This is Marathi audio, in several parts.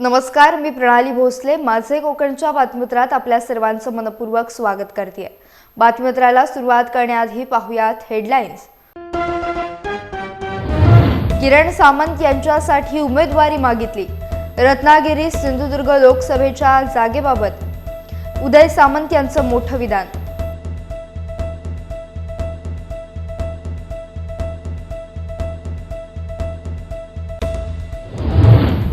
नमस्कार मी प्रणाली भोसले. माझे कोकणच्या बातमीत्रात आपल्या सर्वांचं मनपूर्वक स्वागत करते. बातमीत्राला सुरुवात करण्याआधी पाहुयात हेडलाईन्स किरण सामंत यांच्यासाठी उमेदवारी मागितली. रत्नागिरी सिंधुदुर्ग लोकसभेच्या जागेबाबत. उदय सामंत यांचं मोठं विधान.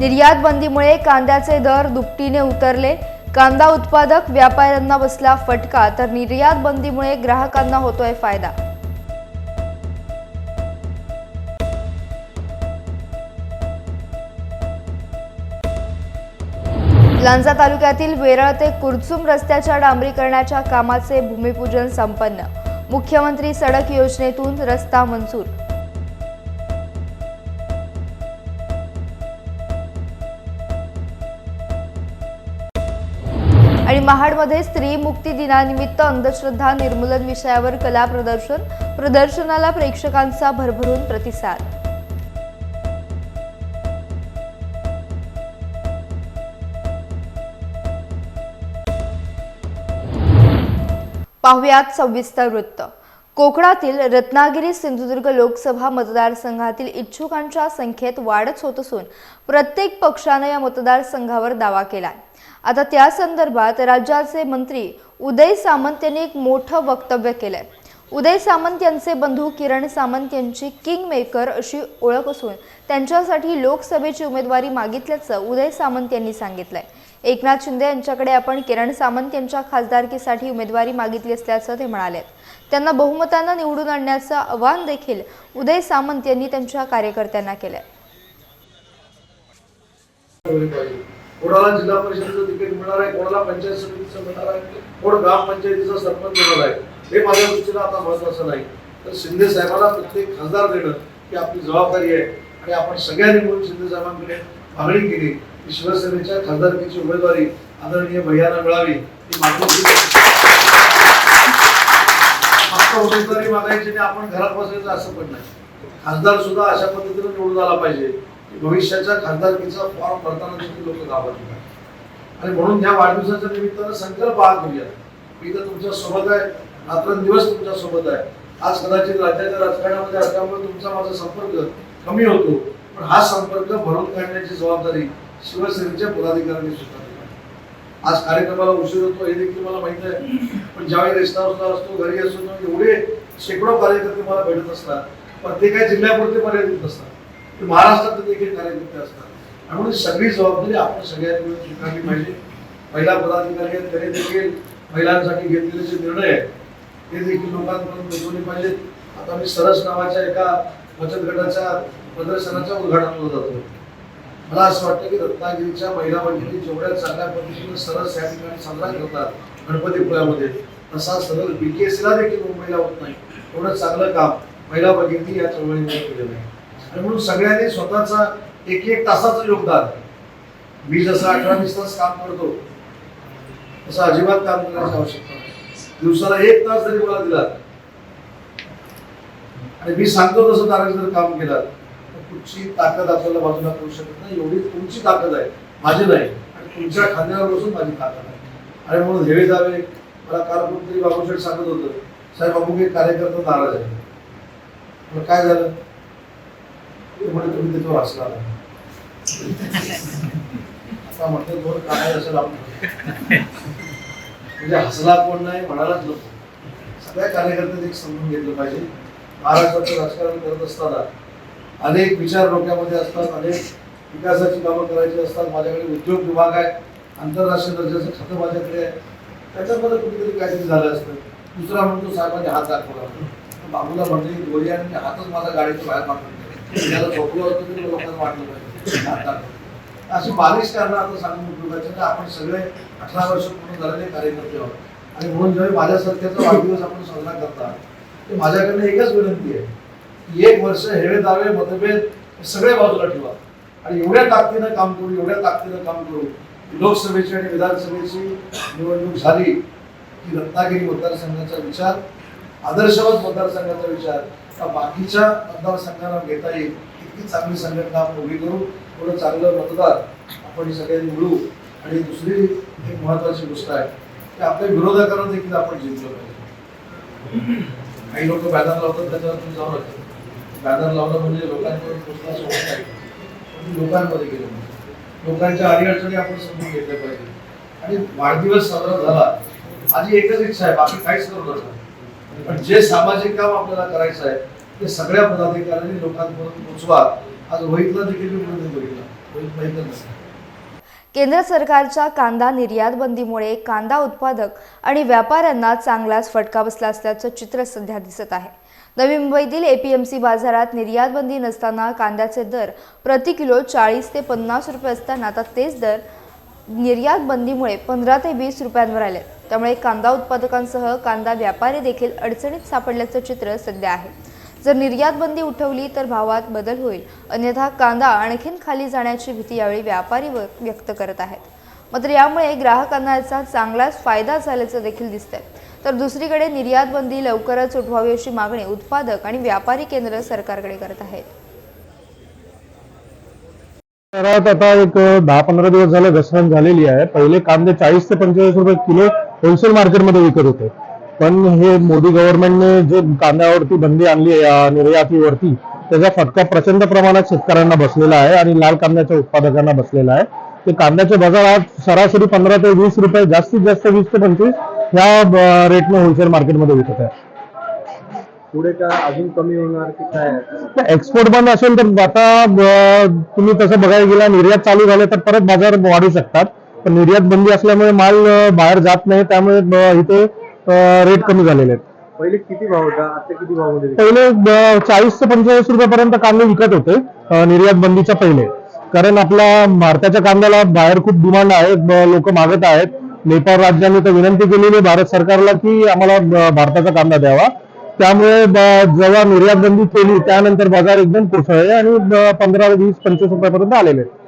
निर्यात बंदीमुळे कांद्याचे दर दुपटीने उतरले. कांदा उत्पादक व्यापाऱ्यांना बसला फटका तर निर्यात बंदीमुळे ग्राहकांना होतोय फायदा. लांजा तालुक्यातील वेरळ ते कुरचुम रस्त्याच्या डांबरीकरणाच्या कामाचे भूमिपूजन संपन्न. मुख्यमंत्री सडक योजनेतून रस्ता मंजूर आणि महाडमध्ये स्त्री मुक्ती दिनानिमित्त अंधश्रद्धा निर्मूलन विषयावर कला प्रदर्शन प्रदर्शनाला प्रेक्षकांचा भरभरून प्रतिसाद. पाहुयात सविस्तर वृत्त. कोकणातील रत्नागिरी सिंधुदुर्ग लोकसभा मतदारसंघातील इच्छुकांच्या संख्येत वाढच होत असून प्रत्येक पक्षानं या मतदारसंघावर दावा केला आता त्या संदर्भात राज्याचे मंत्री उदय सामंत यांनी एक मोठं वक्तव्य केलंय. उदय सामंत यांचे बंधू किरण सामंत यांची किंग मेकर अशी ओळख असून त्यांच्यासाठी लोकसभेची उमेदवारी मागितल्याचं उदय सामंत यांनी सांगितलंय. एकनाथ शिंदे यांच्याकडे आपण किरण सामंत यांच्या खासदारकीसाठी उमेदवारी मागितली असल्याचं ते म्हणाले त्यांना बहुमतानं निवडून आणण्याचं आवाहन देखील उदय सामंत यांनी त्यांच्या कार्यकर्त्यांना केलंय. कोणाला जिल्हा परिषदेचं तिकीट मिळणार आहे. कोणाला पंचायत समितीचं मिळणार आहे. कोण ग्रामपंचायतीचा सरपंच होणार आहे. हे माझ्या दृष्टीला आता महत्वाचं नाही. तर शिंदे साहेबांना प्रत्येक खासदार देणं ही आपली जबाबदारी आहे. आणि आपण सगळ्यांनी मिळून शिंदे साहेबांकडे मागणी केली. की शिवसेनेच्या खासदारकीची उमेदवारी आदरणीय भैयाना मिळावी. ही मागणी चौधरी उमेदवारी आपण घरात बसायचं असं पण नाही. खासदार सुद्धा अशा पद्धतीने निवडून आला पाहिजे की भविष्याच्या खासदारकीचा फॉर्म भरताना देखील लोक घाबरतात आणि म्हणून या वाढदिवसाच्या निमित्तानं संकल्प हा करूया मी तर तुमच्यासोबत आहे. रात्रंदिवस तुमच्यासोबत आहे. आज कदाचित राज्याच्या राजकारणामध्ये असल्यामुळे तुमचा माझा संपर्क कमी होतो. पण हा संपर्क भरून काढण्याची जबाबदारी शिवसेनेच्या पदाधिकाऱ्यांनी सुद्धा आज कार्यक्रमाला उशीर होतो हे देखील मला माहीत आहे. पण ज्यावेळी रेस्टॉरंटला असतो घरी असतो एवढे शेकडो कार्यकर्ते मला भेटत असतात. पण ते काही जिल्ह्यापुरते मर्यादित असतात ते महाराष्ट्रात देखील कार्यकर्ते असतात. आणि म्हणून सगळी जबाबदारी आपण सगळ्यांनी मिळून स्वीकारली पाहिजे. महिला पदाधिकारी आहेत त्याने देखील महिलांसाठी घेतलेले जे निर्णय आहेत ते देखील लोकांपर्यंत पोहोचवले पाहिजेत. आता मी सरस नावाच्या एका बचत गटाच्या प्रदर्शनाच्या उद्घाटनाला जातो. मला असं वाटतं की रत्नागिरीच्या महिला मंडळी जेवढ्या चांगल्या पद्धतीने सरस या ठिकाणी साजरा करतात गणपतीपुळ्यामध्ये तसा सरळ बीकेसीला देखील मुंबईला होत नाही. एवढं चांगलं काम महिला भगिनी या चळवळीमध्ये केलेलं आहे. आणि म्हणून सगळ्यांनी स्वतःचा एक एक तासाचं योगदान. मी जसं अठरा वीस तास काम करतो तसं अजिबात काम करण्याची आवश्यकता नाही. दिवसाला एक तास जरी मला दिला आणि मी सांगतो तसं तारा जर काम केलं तुमची ताकद आपल्याला बाजूला करू शकत नाही. एवढी तुमची ताकद आहे. माझी नाही. आणि तुमच्या खांद्यावर बसून माझी ताकद आहे. आणि म्हणून हेवे जावे. मला काल कोणतरी बाबूशेठ सांगत होतं. साहेब अमुक एक कार्यकर्ता नाराज आहे. मग काय झालं? ते म्हणे तुम्ही त्याच्यावर हसला नाही आता म्हटलं दोन काय असेल आपण म्हणजे हसला कोण नाही म्हणालाच नको. सगळ्या कार्यकर्त्यांनी समजून घेतलं पाहिजे. महाराष्ट्राचं राजकारण करत असताना अनेक विचार डोक्यामध्ये असतात अनेक विकासाची कामं करायची असतात. माझ्याकडे उद्योग विभाग आहे आंतरराष्ट्रीय दर्जाचं खातं माझ्याकडे आहे. त्याच्यामध्ये कुठेतरी काहीतरी झालं असतं. दुसरा म्हणतो साहेबांनी हात दाखवला तर बाबूला म्हणले गोरी आणि हातच माझा गाडीच्या बाहेर मागून त्याला झोपलं होतं तरी लोकांना वाटलं पाहिजे हात दाखवला. अशी बालिश कारणं आता सांगून उपयोगाचे तर आपण सगळे अठरा वर्ष पूर्ण झालेले कार्यकर्ते आहोत. आणि म्हणून जेव्हा माझ्यासारख्याचा वाढदिवस आपण साजरा करता ते माझ्याकडनं एकच विनंती आहे. एक वर्ष हेवे दावे मतभेद हे सगळे बाजूला ठेवा. आणि एवढ्या ताकदीनं काम करू एवढ्या ताकदीनं काम करू लोकसभेची आणि विधानसभेची निवडणूक झाली की रत्नागिरी मतदारसंघाचा विचार आदर्शवत मतदारसंघाचा विचार हा बाकीच्या मतदारसंघांना घेता येईल? इतकी चांगली संघटना आपण उभी करू थोडं चांगलं मतदार आपण सगळे मिळू आणि दुसरी एक महत्वाची गोष्ट आहे की आपल्या विरोधकांना देखील आपण जिंकलो पाहिजे. काही लोक बॅनर लावतात त्याच्यावर जाऊ लागतो बॅनर लावणं म्हणजे लोकांच्या पोचणं सोपं नाही लोकांमध्ये गेलं पाहिजे लोकांच्या अडीअडचणी आपण समजून घेतल्या पाहिजे. आणि वाढदिवस साजरा झाला माझी एकच इच्छा आहे बाकी काहीच करू नका. पण जे सामाजिक काम आपल्याला करायचं आहे ते सगळ्या पदाधिकाऱ्यांनी लोकांपर्यंत पोचवा. आज रोहितला देखील मी विनंती बघितला. रोहित माहीत नसतं केंद्र सरकारच्या कांदा निर्यात बंदीमुळे कांदा उत्पादक आणि व्यापाऱ्यांना चांगलाच फटका बसला असल्याचं चित्र सध्या दिसत आहे. नवी मुंबईतील एपीएमसी बाजारात निर्यात बंदी नसताना कांद्याचे दर प्रति किलो चाळीस ते पन्नास रुपये असताना आता तेच दर निर्यात बंदीमुळे पंधरा ते वीस रुपयांवर आले. त्यामुळे कांदा उत्पादकांसह कांदा व्यापारी देखील अडचणीत सापडल्याचं चित्र सध्या आहे. जर निर्यात बंदी उठवली तर भावात बदल होईल. अन्यथा कांदा आणखीन खाली जाण्याची भीती यावेळी व्यापारी व- व्यक्त करत आहेत. मात्र यामुळे ग्राहकांना याचा चांगलाच फायदा झाल्याचं देखील दिसतंय. तर दुसरीकडे निर्यात बंदी लवकरच उठवावी अशी मागणी उत्पादक आणि व्यापारी केंद्र सरकारकडे करत आहेत. शहरात आता एक दहा पंधरा दिवस झाले घसरण झालेली आहे. पहिले कांदे चाळीस ते पंचेचाळीस रुपये किलो होलसेल मार्केटमध्ये विकत होते. पण हे मोदी गव्हर्नमेंटने जे कांद्यावरती बंदी आणली आहे निर्यातीवरती त्याचा फटका प्रचंड प्रमाणात शेतकऱ्यांना बसलेला आहे आणि लाल कांद्याच्या उत्पादकांना बसलेला आहे. ते कांद्याचे बाजार आज सरासरी पंधरा ते वीस रुपये जास्तीत जास्त वीस ते पंचवीस ह्या रेटने होलसेल मार्केटमध्ये विकत आहे. पुढे का अजून कमी होणार की काय? एक्सपोर्ट बंद असेल तर आता तुम्ही तसं बघायला गेला निर्यात चालू झाले तर परत बाजार वाढू शकतात. पण निर्यात बंदी असल्यामुळे माल बाहेर जात नाही त्यामुळे इथे रेट कमी झालेले आहेत. पहिले किती भाव होता? आता किती भावमध्ये पहिले चाळीस ते पंचेचाळीस रुपयापर्यंत कांदे विकत होते निर्यात बंदीच्या पहिले. कारण आपला भारताच्या कांद्याला बाहेर खूप डिमांड आहे लोक मागत आहेत. नेपाळ राज्याने तर विनंती केलेली भारत सरकारला की आम्हाला भारताचा कांदा द्यावा त्यामुळे जेव्हा निर्यात बंदी केली त्यानंतर बाजार एकदम कोसळले आणि पंधरा वीस पंचवीस रुपयापर्यंत आलेले आहेत.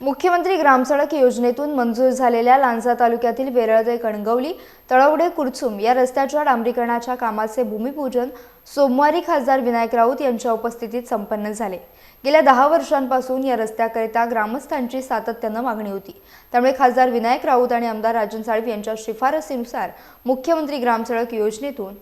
मुख्यमंत्री ग्रामसडक योजनेतून मंजूर झालेल्या लांजा तालुक्यातील वेरळ ते कणगवली तळवडे कुरचुम या रस्त्याच्या डांबरीकरणाच्या कामाचे भूमिपूजन सोमवारी खासदार विनायक राऊत यांच्या उपस्थितीत संपन्न झाले. गेल्या दहा वर्षांपासून या रस्त्याकरिता ग्रामस्थांची सातत्यानं मागणी होती. त्यामुळे खासदार विनायक राऊत आणि आमदार राजन साळवी यांच्या शिफारसीनुसार मुख्यमंत्री ग्रामसडक योजनेतून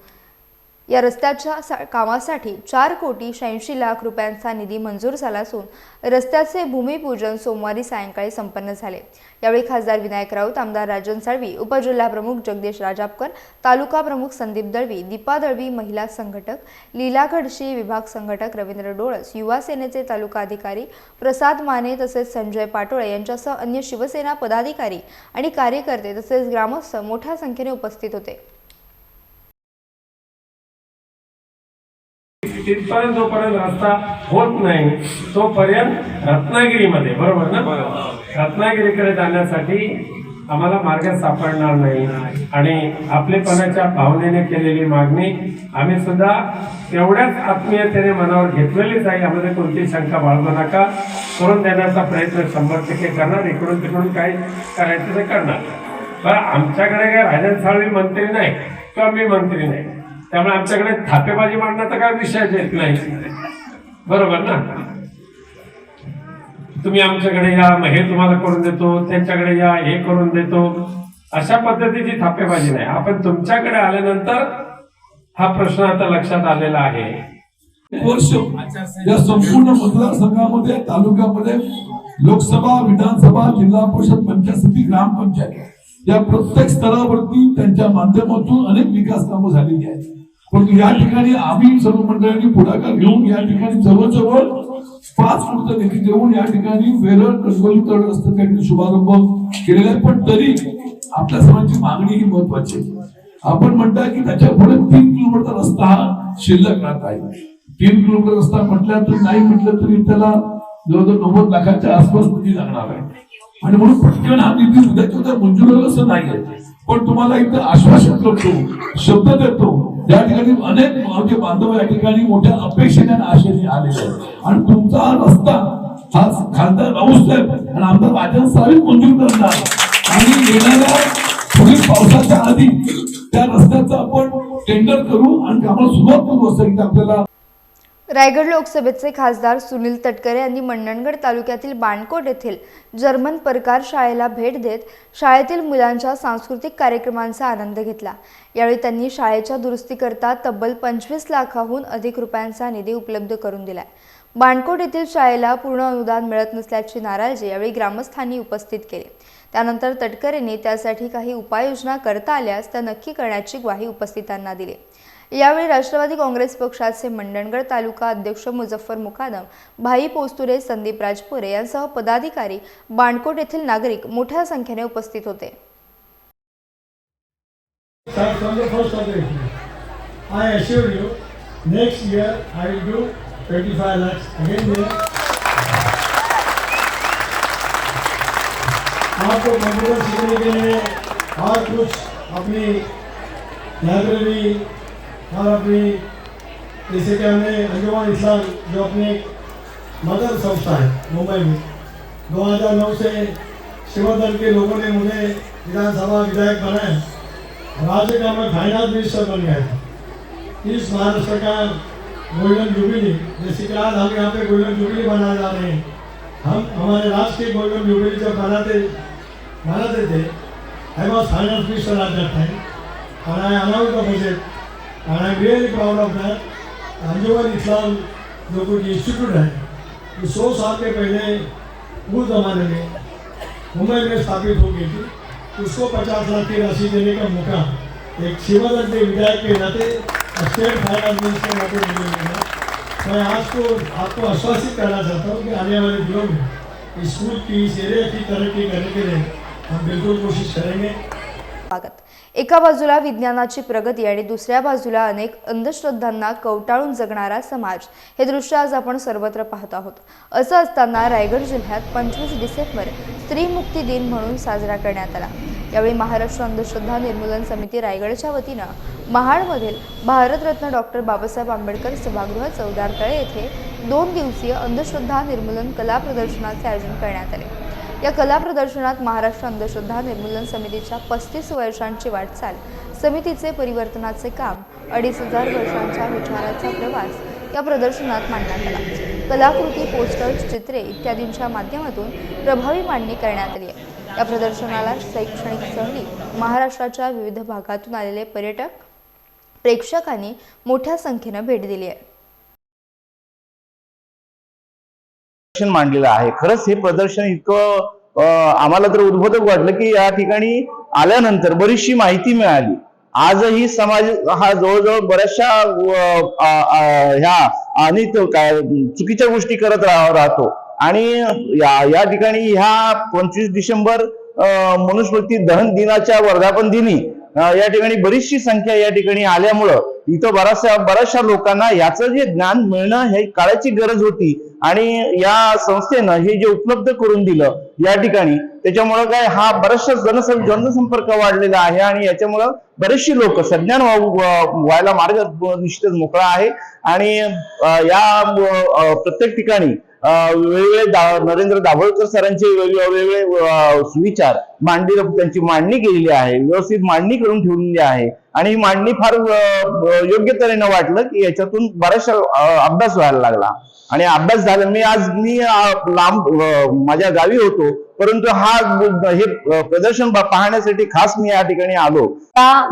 या रस्त्याच्या सा- कामासाठी चार कोटी शहाऐंशी लाख रुपयांचा निधी मंजूर झाला असून रस्त्याचे भूमिपूजन सोमवारी सायंकाळी संपन्न झाले. यावेळी खासदार विनायक राऊत आमदार राजन साळवी उपजिल्हाप्रमुख जगदीश राजापकर तालुका प्रमुख संदीप दळवी दीपा दळवी महिला संघटक लीला खडशी विभाग संघटक रवींद्र डोळस युवा सेनेचे तालुका अधिकारी प्रसाद माने तसेच संजय पाटोळे यांच्यासह अन्य शिवसेना पदाधिकारी आणि कार्यकर्ते तसेच ग्रामस्थ मोठ्या संख्येने उपस्थित होते. तिथपर्यंत जोपर्यंत रस्ता होत नाही तोपर्यंत रत्नागिरीमध्ये बरोबर ना? रत्नागिरीकडे जाण्यासाठी आम्हाला मार्ग सापडणार नाही. आणि आपलेपणाच्या भावनेने केलेली मागणी आम्ही सुद्धा तेवढ्याच आत्मीयतेने मनावर घेतलेलीच आहे. यामध्ये कोणती शंका बाळगू नका. करून देण्याचा प्रयत्न शंभर टक्के करणार. इकडून तिकडून काही करायचं ते करणार. बरं आमच्याकडे काय राजन साळवी मंत्री नाही किंवा मी मंत्री नाही. त्यामुळे आमच्याकडे थापेबाजी मांडण्याचा काय विषयच येत नाही. बरोबर ना? तुम्ही आमच्याकडे या मग हे तुम्हाला करून देतो त्यांच्याकडे या हे करून देतो. अशा पद्धतीची थापेबाजी नाही. आपण तुमच्याकडे आल्यानंतर हा प्रश्न आता लक्षात आलेला आहे. वर्ष या संपूर्ण मतदारसंघामध्ये तालुक्यामध्ये लोकसभा विधानसभा जिल्हा परिषद पंचायत समिती ग्रामपंचायत या प्रत्येक स्तरावरती त्यांच्या माध्यमातून अनेक विकास कामं झालेली आहेत. परंतु या ठिकाणी आम्ही सर्व मंडळांनी पुढाकार घेऊन या ठिकाणी जवळजवळ पाच कोटी निधी देऊन या ठिकाणी वेरळ कणगोली तळ रस्ता त्यांनी शुभारंभ केलेला आहे. पण तरी आपल्या सर्वांची मागणी ही महत्वाची आहे. आपण म्हणताय की त्याच्या पुढे तीन किलोमीटर रस्ता शिल्लक राहत आहे. तीन किलोमीटर रस्ता म्हटल्या तर नाही म्हटलं तरी त्याला जवळजवळ नव्वद लाखाच्या आसपास निधी लागणार आहे. आणि म्हणून पटकन हा निधी उद्याच्या उद्या मंजूर होईल असं नाही पण तुम्हाला इथं आश्वासन करतो शब्द देतो. या ठिकाणी अनेक माझे बांधव या ठिकाणी मोठ्या अपेक्षेने आणि आशेने आलेले आणि तुमचा हा रस्ता हा खासदार राऊत साहेब आणि आमदार राजन साहेब मंजूर करणार. आणि येणाऱ्या पुढील पावसाच्या आधी त्या रस्त्याचं आपण टेंडर करू आणि कामाला सुरुवात करू असं की आपल्याला रायगड लोकसभेचे खासदार सुनील तटकरे यांनी मंडणगड तालुक्यातील बाणकोट येथील जर्मन परकार शाळेला भेट देत शाळेतील मुलांच्या सांस्कृतिक कार्यक्रमांचा आनंद घेतला. यावेळी त्यांनी शाळेच्या दुरुस्तीकरता तब्बल पंचवीस लाखाहून अधिक रुपयांचा निधी उपलब्ध करून दिलाय. बाणकोट येथील शाळेला पूर्ण अनुदान मिळत नसल्याची नाराजी यावेळी ग्रामस्थांनी उपस्थित केली. त्यानंतर तटकरेंनी त्यासाठी काही उपाययोजना करता आल्यास त्या नक्की करण्याची ग्वाही उपस्थितांना दिली. यावेळी राष्ट्रवादी काँग्रेस पक्षाचे मंडणगड तालुका अध्यक्ष मुझफ्फर मुकादम भाई पोस्तुरे संदीप राजपुरे यांसह पदाधिकारी बाणकोट येथील नागरिक मोठ्या संख्येने उपस्थित होते. I assure you, next year I will do 25 lakhs again आपको कंप्यूटर सीखने के लिए और कुछ अपनी लाइब्रेरी और अपनी, जैसे कि हमने अंजुमान इस्लाम, जो अपनी मदर संस्था है, मुंबई में 2009 से शिवदल के लोगों ने मुझे विधानसभा विधायक बनाया। राज्य का मैं फाइनेंस मिनिस्टर बन गया था। इस महाराष्ट्र का गोल्डन जुबली, जैसे कि आज हम यहाँ पे गोल्डन जुबली मनाए जा रहे हैं। हम, हमारे राष्ट्र की गोल्डन जुबली जब बनाते बनाते थे I was finance minister at that और I announce the budget I am really proud of that Anjuman Islam जो कुछ इंस्टीट्यूट है ये सौ साल के पहले उस जमाने में मुंबई में स्थापित हो गई थी। उसको पचास लाख की राशि देने का मौका एक शिवानंद के विधायक के नाते स्टेट फाइनेंस मिनिस्टर नाते मुझे मिला मैं आज को आपको आश्वासित करना चाहता हूँ कि आने वाले दिनों में स्कूल की इस एरिया की तरक्की करने के लिए हम बिल्कुल कोशिश करेंगे। स्वागत। एका बाजूला विज्ञानाची प्रगती आणि दुसऱ्या बाजूला अनेक अंधश्रद्धांना कवटाळून जगणारा समाज. हे दृश्य आज आपण सर्वत्र पाहत आहोत. असं असताना रायगड जिल्ह्यात पंचवीस डिसेंबर स्त्री मुक्ती दिन म्हणून साजरा करण्यात आला. यावेळी महाराष्ट्र अंधश्रद्धा निर्मूलन समिती रायगडच्या वतीनं महाडमधील भारतरत्न डॉक्टर बाबासाहेब आंबेडकर सभागृह चौदार तळे येथे दोन दिवसीय अंधश्रद्धा निर्मूलन कला प्रदर्शनाचे आयोजन करण्यात आले. या कला प्रदर्शनात महाराष्ट्र अंधश्रद्धा निर्मूलन समितीच्या पस्तीस वर्षांची वाटचाल समितीचे परिवर्तनाचे काम अडीच हजार वर्षांच्या विचाराचा प्रवास या प्रदर्शनात मांडण्यात आला. कलाकृती पोस्टर्स चित्रे इत्यादींच्या माध्यमातून प्रभावी मांडणी करण्यात आली आहे. या प्रदर्शनाला शैक्षणिक सहली महाराष्ट्राच्या विविध भागातून आलेले पर्यटक प्रेक्षकांनी मोठ्या संख्येनं भेट दिली आहे. प्रदर्शन मांडलेलं आहे. खरंच हे प्रदर्शन इतकं आम्हाला तर उद्बोधक वाटलं की या ठिकाणी आल्यानंतर बरीचशी माहिती मिळाली. आजही समाज हा जवळजवळ बऱ्याचशा ह्या आणि काय चुकीच्या गोष्टी करत राह- राहतो. आणि या या ठिकाणी ह्या पंचवीस डिसेंबर मनुस्मृती दहन दिनाच्या वर्धापन दिनी या ठिकाणी बरीचशी संख्या या ठिकाणी आल्यामुळं इथं बऱ्याचशा बऱ्याचशा लोकांना याचं जे ज्ञान मिळणं हे काळाची गरज होती. आणि या संस्थेनं हे जे उपलब्ध करून दिलं या ठिकाणी त्याच्यामुळं काय हा बराचशा जनसं जनसंपर्क वाढलेला आहे आणि याच्यामुळं बरेचशी लोक सज्ञान व्हायला मार्ग निश्चितच मोकळा आहे. आणि या प्रत्येक ठिकाणी वेगवेगळे दा- नरेंद्र दाभोळकर सरांचे वेगवेगळे सुविचार मांडली त्यांची मांडणी केलेली आहे व्यवस्थित मांडणी करून ठेवलेली आहे. आणि ही मांडणी फार योग्य तऱ्हेनं वाटलं की याच्यातून बराचशा अभ्यास व्हायला लागला. आणि अभ्यास झाला मी आज मी लांब माझ्या गावी होतो परंतु हा हे प्रदर्शन पाहण्यासाठी खास मी या ठिकाणी आलो.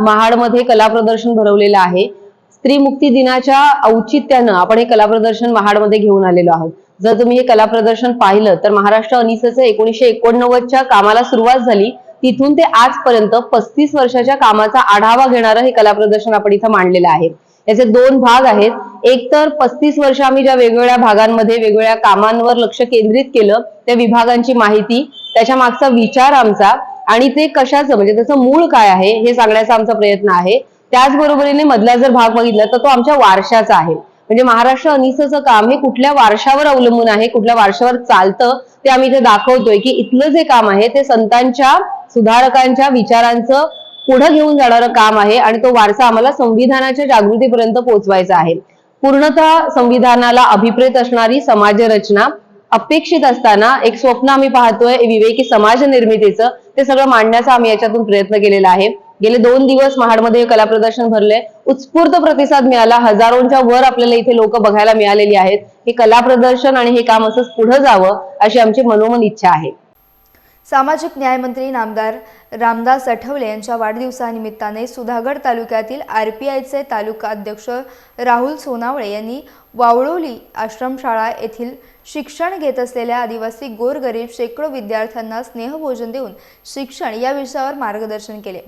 महाडमध्ये कला प्रदर्शन भरवलेलं आहे. स्त्री मुक्ती दिनाच्या औचित्यानं आपण हे कला प्रदर्शन महाडमध्ये घेऊन आलेलो आहोत. जर तुम्ही हे कला प्रदर्शन पाहिलं तर महाराष्ट्र अनिसचं एकोणीशे एकोणनव्वदच्या कामाला सुरुवात झाली. तिथून ते आजपर्यंत पस्तीस वर्षाच्या कामाचा आढावा घेणारं हे कला प्रदर्शन आपण इथं मांडलेलं आहे. याचे दोन भाग आहेत. एक तर पस्तीस वर्ष आम्ही ज्या वेगवेगळ्या भागांमध्ये वेगवेगळ्या कामांवर लक्ष केंद्रित केलं त्या विभागांची माहिती त्याच्या मागचा विचार आमचा आणि ते कशाचं म्हणजे त्याचं मूळ काय आहे हे सांगण्याचा आमचा प्रयत्न आहे. त्याचबरोबरीने मधला जर भाग बघितला तर तो आमच्या वारशाचा आहे. म्हणजे महाराष्ट्र अनिसचं काम हे कुठल्या वारशावर अवलंबून आहे कुठल्या वारशावर चालतं ते आम्ही इथे दाखवतोय की इथलं जे काम आहे ते संतांच्या सुधारकांच्या विचारांचं पुढे घेऊन जाणारं काम आहे आणि तो वारसा आम्हाला संविधानाच्या जागृतीपर्यंत पोहोचवायचा आहे. पूर्णतः संविधानाला अभिप्रेत असणारी समाज रचना अपेक्षित असताना एक स्वप्न आम्ही पाहतोय विवेकी समाज निर्मितीचं. ते सगळं मांडण्याचा आम्ही याच्यातून प्रयत्न केलेला आहे. गेले दोन दिवस महाडमध्ये हे कला प्रदर्शन भरले उत्स्फूर्त प्रतिसाद मिळाला. हजारोंच्या वर आपल्याला इथे लोक बघायला मिळालेली आहेत. हे कला प्रदर्शन आणि हे काम असंच पुढे जावं अशी आमची मनोमन इच्छा आहे. सामाजिक न्यायमंत्री नामदार रामदास आठवले यांच्या वाढदिवसानिमित्ताने सुधागड तालुक्यातील आर पी आयचे तालुका अध्यक्ष राहुल सोनावळे यांनी वावळोली आश्रमशाळा येथील शिक्षण घेत असलेल्या आदिवासी गोरगरीब शेकडो विद्यार्थ्यांना स्नेहभोजन देऊन शिक्षण या विषयावर मार्गदर्शन केले.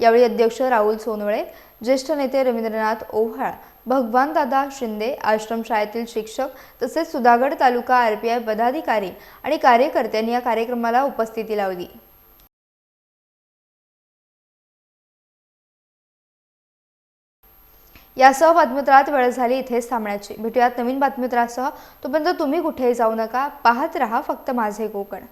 यावेळी अध्यक्ष राहुल सोनवळे ज्येष्ठ नेते रवींद्रनाथ ओव्हाळ भगवानदादा शिंदे आश्रमशाळेतील शिक्षक तसेच Sudhagad taluka R P I पदाधिकारी आणि कार्यकर्त्यांनी या कार्यक्रमाला उपस्थिती लावली. यासह बातमीत्रात वेळ झाली इथेच थांबण्याची. भेटूयात नवीन बातमीत्रासह तोपर्यंत तुम्ही कुठेही जाऊ नका. पाहत रहा फक्त माझे कोकण.